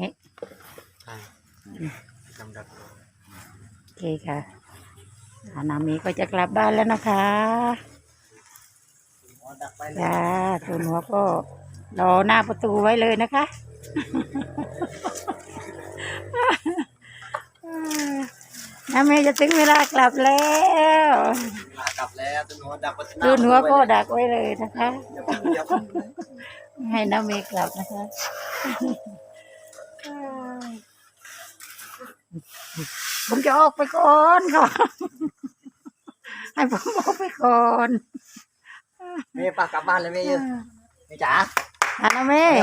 นี่ใช่ลำดับโอเคค่ะอานามีก็จะกลับบ้านแล้วนะคะดักไปเลยจ้าตัวหนูก็รอหน้าประตูไว้เลยนะคะน้าเมย์จะถึงเวลากลับแล้วลากลับแล้วตัวหนูดักประตูตัวหนูก็ดักไว้เลยนะคะอย่าเพิ่งอย่าเพิ่งให้น้าเมย์กลับนะคะ ผมจะออกไปก่อนค่ะให้ผมออกไปก่อนเมย์ปากกลับบ้านเลยเมย์เยอะเมย์จ๋าอะน้าเมย์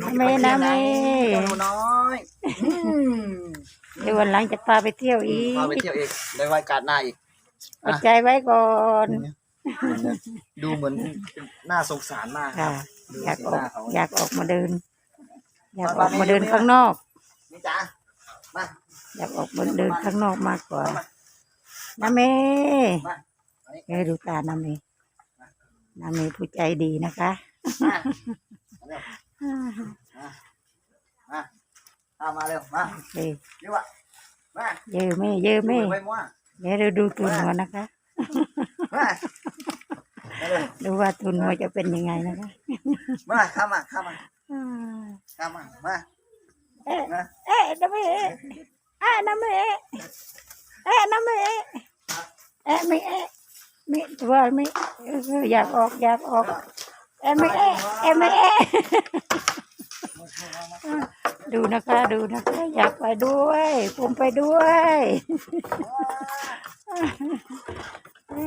น้าเมย์น้าเมย์ตัวหนูน้อยอืมเดี๋ยววันหลังจะพาไปเที่ยวอีกพาไปเที่ยวอีกได้ไว้การหน้าอีกอดใจไว้ก่อน ดูเหมือนน่าสงสารมากคค่ะรับดูอยากสีอหอกน้าเขาอยากออกมาเดิน อยากไปออกไปมาเดินเร็วๆข้างนอกเมย์จ๋ามาอยากออกมาเดินข้างนอกมากกว่ามาน้าเมย์มามานี่เอ้ยดูตาน้าเมย์น้าเมย์ผู้ใจดีนะคะมามาเร็วมามาเอามาเร็วมาโอเคเร็วอะมาเยอะแม่เยอะแม่ดูไว้มั่วเดี๋ยวเราดูตัวหัวนะคะมามาเร็วดูว่าตัวหัวจะเป็นยังไงนะคะมาข้ามมาข้ามมาอ่า ข้ามมามาเอ๊ะมาเอ๊ะน้าเมย์อะน้าเมย์เอ๊ะน้าเมย์เอ๊ะไม่เอ๊ะไม่ตัวไม่เอออยากออกอยากออกเอ๊ะไม่เอ๊ะเอ๊ะไม่เอ๊ะดูนะคะดูนะคะอยากไปด้วยผมไปด้วยเอ้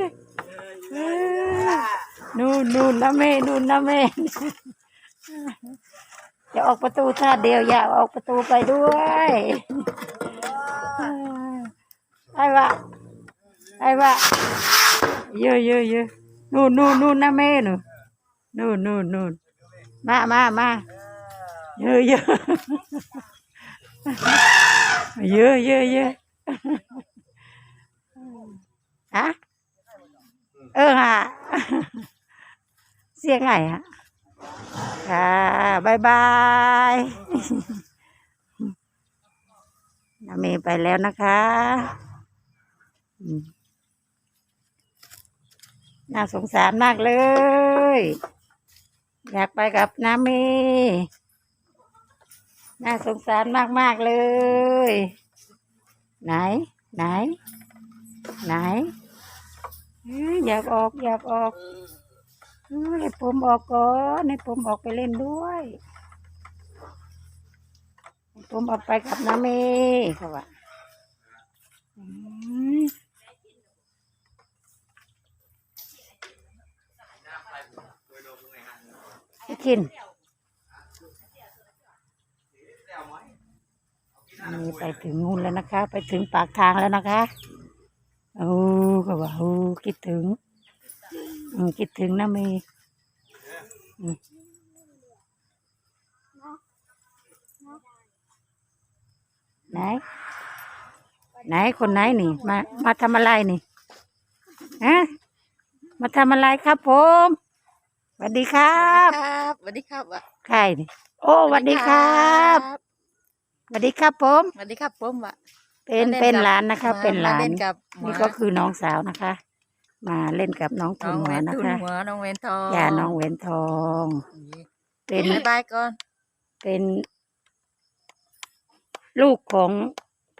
ยเอ้ยนู่นนู่นนะแม่นู่นนะแม่จะ ออกประตูท่าเดียวอยากออกประตูไปด้วยไอ้วะไอ้วะเยอะเยอะเยอะนู่นนู่นนู่นนะแม่หนูนู่นนู่นนู่นมามามาเยอะเยอะเยอะเยอะเยอะฮะเออฮะเสียงไงฮะ ค่ะบายบายนาเมย์ไปแล้วนะคะน่าสงสารมากเลย อยากไปกับน้าเมน่าสงสารมากมากเลย ไหน ไหน ไหนอยากออก อยากออก ให้ผมออกก่อนให้ผมออกไปเล่นด้วยให้ผมออกไปกับน้าเมย์เขาว่าอืมพี่คินอันนี้ไปถึงนู่นแล้วนะคะ ไปถึงปากทางแล้วนะคะ โอ้ก็ว่าโอ้คิดถึง คิดถึงนะเมย์อืมไหน ไหนคนไหนนี่ มา มาทำอะไรนี่ฮะมาทำอะไรครับผมสวัสดีครับครับสวัสดีครับวะใครนี่โอ้สวัสดีครับสวัสดีครับผมสวัสดีครับผมวะเป็นมาเป็นกับหลานนะคะมเป็นหลานมเล่นกับหมานี่ก็คือน้องสาวนะคะ มาเล่นกับน้องทุน้นองหัเววนนะตุนคะหัวน้องเวนทองยาน้องเวนทอง เป็นบายบายก่อนเป็น ลูกของ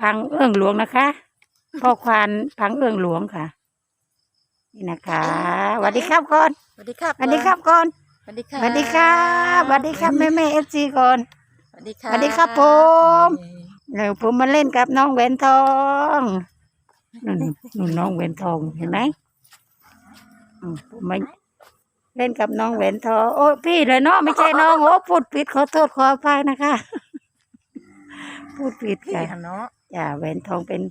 พังเอื้องหลวงนะคะ พ่อควานพังเอื้องหลวงค่ะ นี่นะคะสวัสดีครับก่อนสวัสดีครับสวัสดีครับก่อนสวัสดีครับสวัสดีครับสวัสดีครับแม่แม่เอฟซีก่อน สวัสดีครับสวัสดีครับผม เดี๋ยวผมมาเล่นกับน้องแหวนทองนู่นนู่นน้องแหวนทองเห็นไหม อืมผมมาเล่นกับน้องแหวนทองโอ้พี่เลยเนาะไม่ใช่น้องโอ้พูดผิดขอโทษขออภัยนะคะ พูดผิดพี่ค่ะหันเนาะจ้าแหวนทองเป็น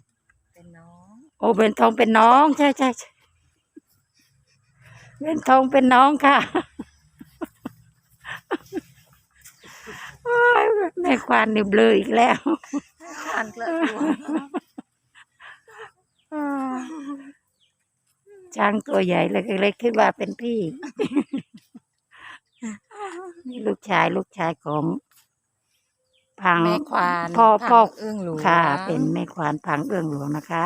เป็นน้อง โอ้แหวนทองเป็นน้อง ใช่ใช่ใช่แหวนทองเป็นน้องค่ะโอ้ยแม่ควานนี่เบลออีกแล้วอันเกลือตัวอ่า ช้างตัวใหญ่เลยเลยคิดว่าเป็นพี่ นี่ลูกชายลูกชายของพังแม่ควานพ่อพังพ่อเอื้องหลวงค่ะ เป็นแม่ควานพังเอื้องหลวงนะคะ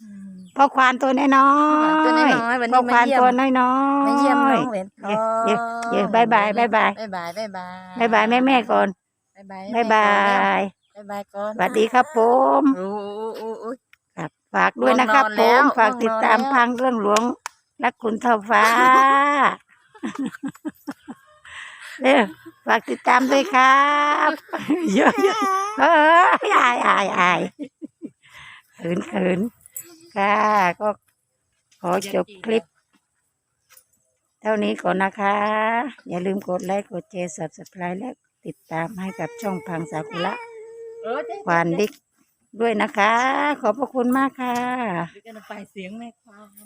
อืมพ่อควานตัวน้อยๆตัวน้อยๆวันนี้พ่อควานมาเยี่ยมตัวน้อยๆมาเยี่ยมน้องเหรียญทองเดี๋ยวเดี๋ยวบายบายบายบายบายบายบายบายบายบายแม่แม่ๆก่อนบายบายบายบายบายบายก่อนสวัสดีครับผมโอ้โอ้โอ้โอ้ครับ ฝากด้วยนะครับง่วงนอนผแล้วมฝากติดตามง่วงนอนแล้ว พังเรื่องหลวงรักคุณเท่าฟ้าเร็วฝากติดตามด้วยครับเยอะๆเอออายอายอายเขินเขินค่ะ ก็ขอจบคลิป เท่านี้ก่อนนะคะ อย่าลืมกดไลค์กดแชร์ subscribe และติดตามให้กับช่องพังสากุระเออเจ๊ ควานดิก ด้วยนะคะ ขอบพระคุณมากค่ะ เดี๋ยวกันไปเสียงแม่ควาน